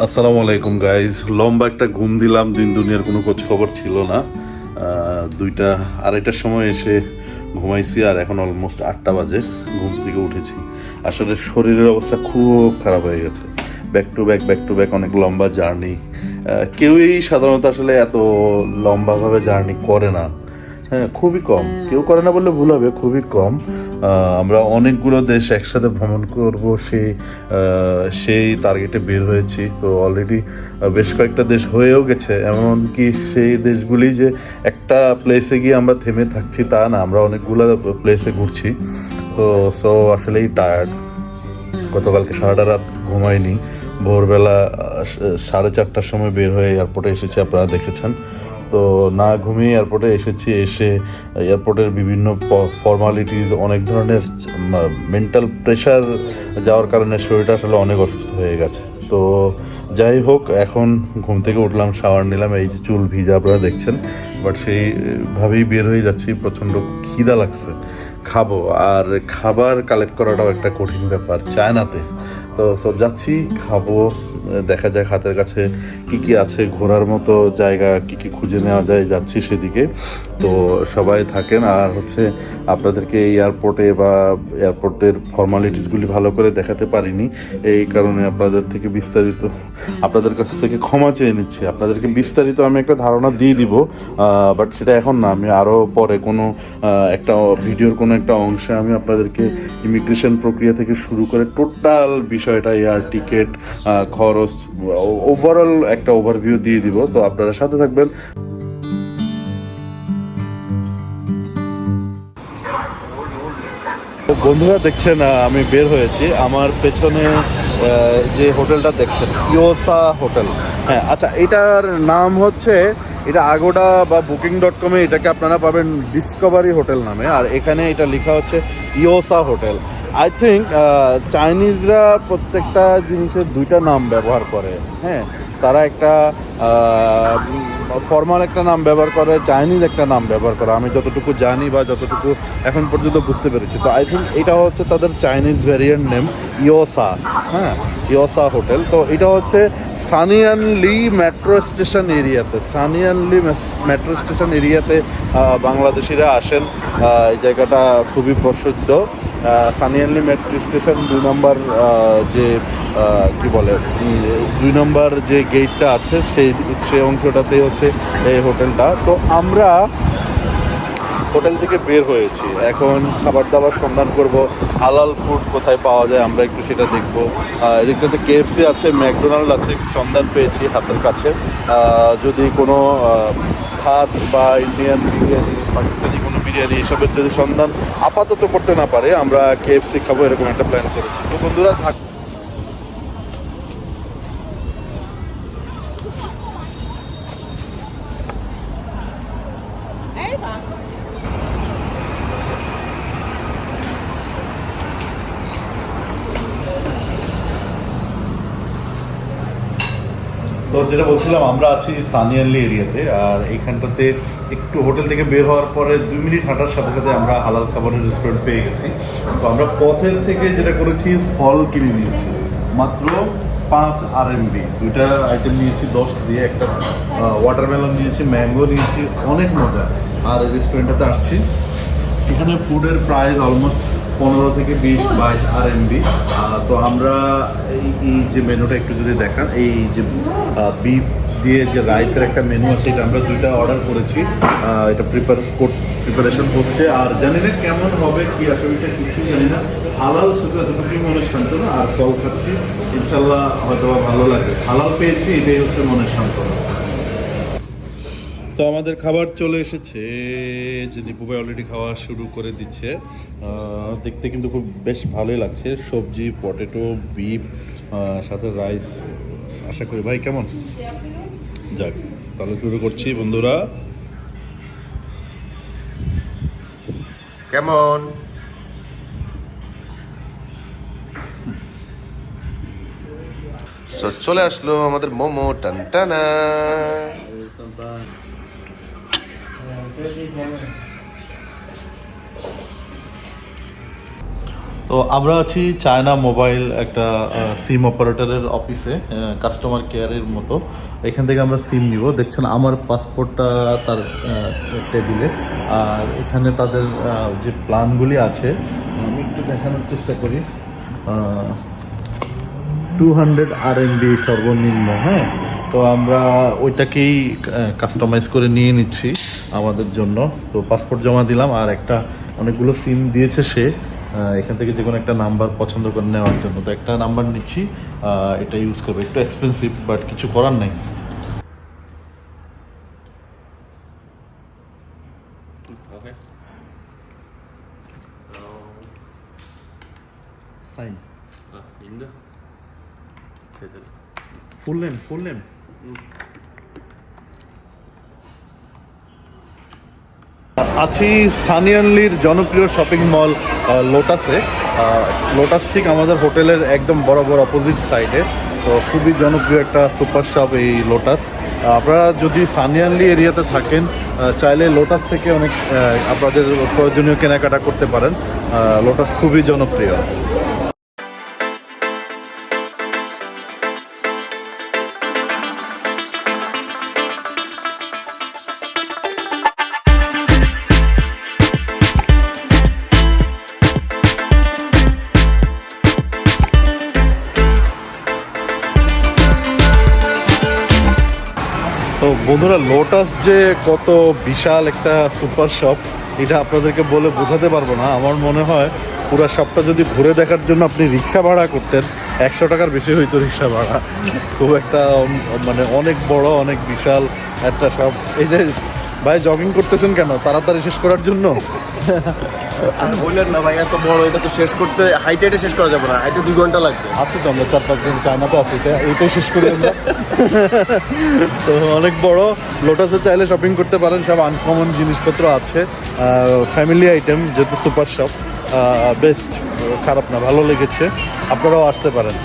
আসসালামু আলাইকুম গাইজ লম্বা একটা ঘুম দিলাম, দিন দুনিয়ার কোনো খোঁজ খবর ছিল না। দুইটা, আড়াইটার সময় এসে ঘুমাইছি আর এখন অলমোস্ট আটটা বাজে, ঘুম থেকে উঠেছি। আসলে শরীরের অবস্থা খুব খারাপ হয়ে গেছে। Back to back back to back অনেক লম্বা জার্নি কেউই সাধারণত আসলে এত লম্বাভাবে জার্নি করে না। হ্যাঁ খুবই কম। কেউ করে না বললে ভুল হবে, খুবই কম। আমরা অনেকগুলো দেশ একসাথে ভ্রমণ করব, সেই সেই টার্গেটে বের হয়েছি। তো অলরেডি বেশ কয়েকটা দেশ হয়েও গেছে। এমনকি সেই দেশগুলি যে একটা প্লেসে গিয়ে আমরা থেমে থাকছি তা না, আমরা অনেকগুলো প্লেসে ঘুরছি। তো সো আসলেই টায়ার্ড গতকালকে সারাটা রাত ঘুমাইনি। ভোরবেলা সাড়ে চারটার সময় বের হয়ে এয়ারপোর্টে এসেছি, আপনারা দেখেছেন। তো না ঘুমিয়ে এয়ারপোর্টে এসেছি, এসে এয়ারপোর্টের বিভিন্ন ফর্মালিটিস অনেক ধরনের মেন্টাল প্রেশার যাওয়ার কারণে শরীরটা আসলে অনেক অসুস্থ হয়ে গেছে। তো যাই হোক, এখন ঘুম থেকে উঠলাম শাওয়ার নিলাম, এই যে চুল ভিজা আপনারা দেখছেন বাট সেইভাবেই বের হয়ে যাচ্ছি, প্রচণ্ড খিদা লাগছে। খাব, আর খাবার কালেক্ট করাটাও একটা কঠিন ব্যাপার, চায়নাতে। তো সব যাচ্ছি, খাব। দেখা যায় হাতের কাছে কি কি আছে, ঘোরার মতো জায়গা কি কি খুঁজে নেওয়া যায়, যাচ্ছি সেদিকে। তো সবাই থাকেন আর হচ্ছে আপনাদেরকে এয়ারপোর্টে বা এয়ারপোর্টের ফর্মালিটিসগুলি ভালো করে দেখাতে পারিনি। এই কারণে আপনাদের থেকে বিস্তারিত, আপনাদের কাছ থেকে ক্ষমা চেয়ে নিচ্ছি। আপনাদেরকে বিস্তারিত আমি একটা ধারণা দিয়ে দিব বাট সেটা এখন না। আমি আরও পরে কোনো একটা ভিডিওর কোনো একটা অংশে আমি আপনাদেরকে ইমিগ্রেশন প্রক্রিয়া থেকে শুরু করে টোটাল বিষয়টা এয়ার টিকিট খরচ ওভারঅল একটা ওভারভিউ দিয়ে দিব, তো আপনারা সাথে থাকবেন। বন্ধুরা দেখছেন আমি বের হয়েছি। আমার পেছনে যে হোটেলটা দেখছেন ইয়োসা হোটেল হ্যাঁ আচ্ছা এটার নাম হচ্ছে, এটা আগোডা বা বুকিং ডট কমে এটাকে আপনারা পাবেন ডিসকভারি হোটেল নামে। আর এখানে এটা লেখা হচ্ছে ইয়োসা হোটেল আই থিঙ্ক চাইনিজরা প্রত্যেকটা জিনিসের দুইটা নাম ব্যবহার করে হ্যাঁ? তারা একটা ফর্মাল একটা নাম ব্যবহার করে চাইনিজ একটা নাম ব্যবহার করে। আমি যতটুকু জানি বা যতটুকু এখন পর্যন্ত বুঝতে পেরেছি। তো আই থিঙ্ক এটা হচ্ছে তাদের চাইনিজ ভ্যারিয়েন্ট নেম ইয়োসা হ্যাঁ? ইয়োসা হোটেল তো এটা হচ্ছে সানিয়ান লি মেট্রো স্টেশন এরিয়াতে। সানিয়ান লি মেট্রো স্টেশন এরিয়াতে বাংলাদেশিরা আসেন। এই জায়গাটা খুবই প্রসিদ্ধ। সানিয়ানলি মেট্রো স্টেশন দুই নম্বর যে কি বলে দুই নম্বর যে গেটটা আছে, সেই সেই অংশটাতেই হচ্ছে এই হোটেলটা তো আমরা হোটেল থেকে বের হয়েছি। এখন খাবার দাবার সন্ধান করব। হালাল ফুড কোথায় পাওয়া যায় আমরা একটু সেটা দেখব। এদিকটাতে কেএফসি আছে ম্যাকডোনাল্ড আছে সন্ধান পেয়েছি হাতের কাছে। যদি কোনো ভাত বা ইন্ডিয়ান বিরিয়ানি পাকিস্তানি কোনো বিরিয়ানি এসবের যদি সন্ধান আপাতত করতে না পারে, আমরা কেএফসি খাব এরকম একটা প্ল্যান করেছি। তো বন্ধুরা থাক যেটা বলছিলাম, আমরা আছি সানিয়ানলি এরিয়াতে, আর এইখানটাতে একটু হোটেল থেকে বের হওয়ার পরে দুই মিনিট হাঁটার সাথে সাথে আমরা হালাল খাবারের রেস্টুরেন্ট পেয়ে গেছি। তো আমরা পথের থেকে যেটা করেছি, ফল কিনে নিয়েছি। মাত্র পাঁচ আর এমবি দুইটা আইটেম নিয়েছি, দশ দিয়ে একটা ওয়াটারমেলন নিয়েছি ম্যাঙ্গো নিয়েছি, অনেক মজা। আর রেস্টুরেন্টটাতে আসছি। এখানে ফুডের প্রাইস অলমোস্ট পনেরো থেকে বিশ বাইশ আর এমবি তো আমরা এই যে মেনুটা একটু যদি দেখান এই যে বিফ দিয়ে যে রাইসের একটা মেনু আছে এটা আমরা দুইটা অর্ডার করেছি। এটা প্রিপার প্রিপারেশন হচ্ছে। আর জানি না কেমন হবে কি আসলে এটা কিছুই জানি না। হালাল শুধু এতটুকুই মনের সান্ত্বনা। আর ফল খাচ্ছি ইনশাল্লাহ হয়তো বা ভালো লাগে হালাল পেয়েছি এটাই হচ্ছে মনের সান্ত্বনা। তো আমাদের খাবার চলে এসেছে। যে দীপু ভাই অলরেডি খাওয়া শুরু করে দিচ্ছে। দেখতে কিন্তু খুব বেশ ভালোই লাগছে। সবজি পটেটো বিফ সাথে রাইস আশা করি, ভাই, কেমন? যাক, তাহলে শুরু করছি, বন্ধুরা। কেমন? চলে আসলো আমাদের মোমো টানটানা তো আমরা আছি চায়না মোবাইল একটা সিম অপারেটরের অফিসে কাস্টমার কেয়ারের মতো। এখান থেকে আমরা সিম নিব। দেখছেন, আমার পাসপোর্টটা তার টেবিলে আর এখানে তাদের যে প্ল্যানগুলি আছে, আমি একটু দেখানোর চেষ্টা করি। টু হান্ড্রেড আর সর্বনিম্ন হ্যাঁ? তো আমরা ওইটাকেই কাস্টমাইজ করে নিয়ে নিচ্ছি। আমাদের জন্য। তো পাসপোর্ট জমা দিলাম আর একটা অনেকগুলো সিম দিয়েছে সে। এখান থেকে যে কোনো একটা নাম্বার পছন্দ করে নেওয়ার জন্য। তো একটা নাম্বার নিচ্ছি এটা ইউজ করব। একটু এক্সপেন্সিভ বাট কিছু করার নেই। Sign. Full name full name আছি সানিয়ানলির জনপ্রিয় শপিং মল লোটাসে। লোটাস ঠিক আমাদের হোটেলের একদম বরাবর অপোজিট সাইডে তো খুবই জনপ্রিয় একটা সুপার শপ এই লোটাস। আপনারা যদি সানিয়ানলি এরিয়াতে থাকেন চাইলে লোটাস থেকে অনেক আপনাদের প্রয়োজনীয় কেনাকাটা করতে পারেন। লোটাস খুবই জনপ্রিয়। তো বন্ধুরা লোটাস যে কত বিশাল একটা সুপার শপ, এটা আপনাদেরকে বলে বোঝাতে পারব না। আমার মনে হয় পুরো শপটা যদি ঘুরে দেখার জন্য আপনি রিক্সা ভাড়া করতেন, একশো টাকার বেশি হইতো রিক্সা ভাড়া। খুব একটা মানে অনেক বড়, অনেক বিশাল একটা শপ। এই যে ভাই জগিং করতেছেন কেন? তাড়াতাড়ি শেষ করার জন্য? আর বললেন না ভাই এত বড় এটা তো শেষ করতে হাইটে হাইটে শেষ করা যাবে না হাইটে দুই ঘণ্টা লাগবে। আছে তো আমরা চার পাঁচ দিন চায়নাতে আছি এইটাই শেষ করি আমরা। তো অনেক বড় লোটাসে চাইলে শপিং করতে পারেন সব আনকমন জিনিসপত্র আছে। ফ্যামিলি আইটেম যেহেতু সুপার শপ বেস্ট খারাপ না ভালো লেগেছে আপনারাও আসতে পারেন।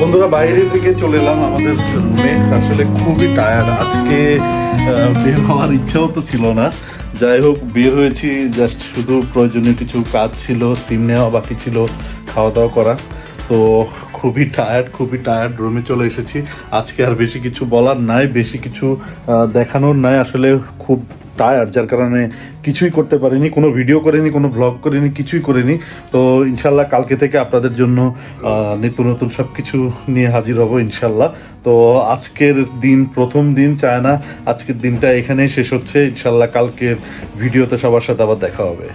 বন্ধুরা, বাইরে থেকে চলে এলাম আমাদের রুমে আসলে খুবই টায়ার্ড আজকে বের হওয়ার ইচ্ছাও তো ছিল না। যাই হোক, বের হয়েছি জাস্ট শুধু প্রয়োজনীয় কিছু কাজ ছিল, সিম নেওয়া বাকি ছিল, খাওয়া দাওয়া করা। তো খুবই টায়ার্ড খুবই টায়ার্ড রুমে চলে এসেছি। আজকে আর বেশি কিছু বলার নাই, বেশি কিছু দেখানোর নাই। আসলে খুব টায়ার্ড যার কারণে কিছুই করতে পারিনি, কোনো ভিডিও করিনি, কোনো ব্লগ করিনি, কিছুই করিনি। তো ইনশাল্লাহ কালকে থেকে আপনাদের জন্য নিত্য নতুন সব কিছু নিয়ে হাজির হব ইনশাল্লাহ। তো আজকের দিন প্রথম দিন চায় না আজকের দিনটা এখানেই শেষ হচ্ছে। ইনশাল্লাহ কালকের ভিডিওতে সবার সাথে আবার দেখা হবে।